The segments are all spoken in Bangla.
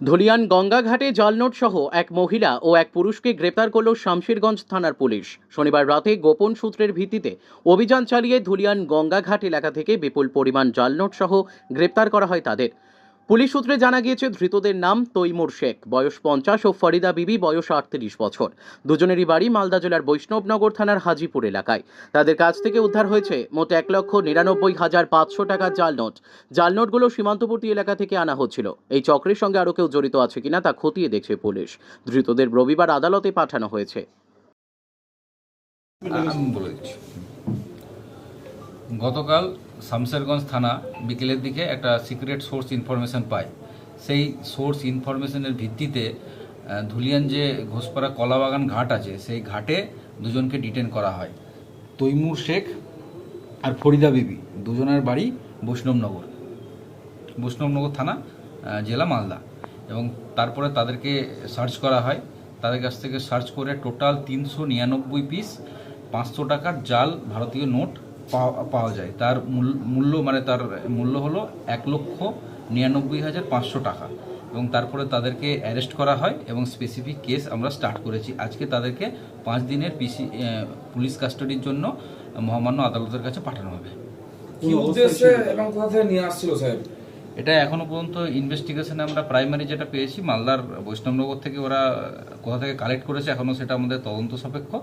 ধুলিয়ান গঙ্গাঘাটে জালনোট সহ এক মহিলা ও এক পুরুষকে গ্রেপ্তার করল শামশেরগঞ্জ থানার পুলিশ। শনিবার রাতে গোপন সূত্রের ভিত্তিতে অভিযান চালিয়ে ধুলিয়ান গঙ্গাঘাট এলাকা থেকে বিপুল পরিমাণ জালনোট সহ গ্রেপ্তার করা হয় তাদের। পুলিশ সূত্রে জানা গিয়েছে, ধৃতদের নাম তৈমুর শেখ। বয়স পঞ্চাশ ও ফরিদা বিবি বয়স আটত্রিশ বছর। দুজনেরই বাড়ি মালদা জেলার বৈষ্ণবনগর থানার হাজিপুর এলাকায়। তাদের কাছ থেকে উদ্ধার হয়েছে মোট এক লক্ষ নিরানব্বই হাজার পাঁচশো টাকার জাল নোট জাল নোটগুলো সীমান্তবর্তী এলাকা থেকে আনা হচ্ছিল। এই চক্রের সঙ্গে আরও কেউ জড়িত আছে কিনা তা খতিয়ে দেখছে পুলিশ। ধৃতদের রবিবার আদালতে পাঠানো হয়েছে। গতকাল শামসেরগঞ্জ থানা বিকেলের দিকে একটা সিক্রেট সোর্স ইনফরমেশন পায়। সেই সোর্স ইনফরমেশনের ভিত্তিতে ধুলিয়ান যে ঘোষপাড়া কলাবাগান ঘাট আছে, সেই ঘাটে দুজনকে ডিটেন করা হয়। তৈমুর শেখ আর ফরিদা বিবি, দুজনের বাড়ি বৈষ্ণবনগর। বৈষ্ণবনগর থানা জেলা মালদা। এবং তারপরে তাদেরকে সার্চ করা হয়। তাদের কাছ থেকে সার্চ করে টোটাল তিনশো নিরানব্বই পিস পাঁচশো টাকার জাল ভারতীয় নোট পাওয়া পাওয়া যায়। তার মূল- মূল্য মানে তার মূল্য হলো এক লক্ষ নিরানব্বই হাজার পাঁচশো টাকা। এবং তারপরে তাদেরকে অ্যারেস্ট করা হয় এবং স্পেসিফিক কেস আমরা স্টার্ট করেছি। আজকে তাদেরকে পাঁচ দিনের পিসি পুলিশ কাস্টাডির জন্য মহামান্য আদালতের কাছে পাঠানো হবে। কি উদ্দেশ্যে এবং কোথা থেকে নিয়ে আসছিল সাহেব? এটা এখনও পর্যন্ত ইনভেস্টিগেশনে আমরা প্রাইমারি যেটা পেয়েছি মালদার বৈষ্ণবনগর থেকে ওরা কোথা থেকে কালেক্ট করেছে এখনও সেটা আমাদের তদন্ত সাপেক্ষ।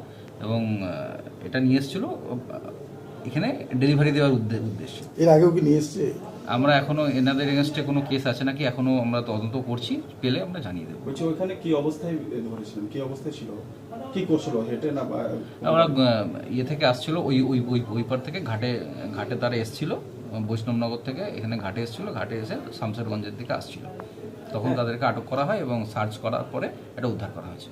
এবং এটা নিয়ে এসেছিল। এখানে ডেলিভারি দেওয়ার উদ্দে- উদ্দেশ্যে। এর আগেও কি নিয়ে এসছে? আমরা এখনও এনাদের এগেনস্টে কোনো কেস আছে নাকি? এখনও আমরা তদন্ত করছি পেলে আমরা জানিয়ে দেবো। বলছি ওইখানে কি অবস্থায় ধরেছিলেন কি অবস্থায় ছিল? কি করছিল? হেঁটে না আমরা ইয়ে থেকে আসছিল ওই ওই ওই ওই পার থেকে ঘাটে ঘাটে তারা এসছিল বৈষ্ণবনগর থেকে এখানে ঘাটে এসছিল ঘাটে এসে শামসেরগঞ্জের দিকে আসছিল। তখন তাদেরকে আটক করা হয় এবং সার্চ করার পরে এটা উদ্ধার করা হয়েছে।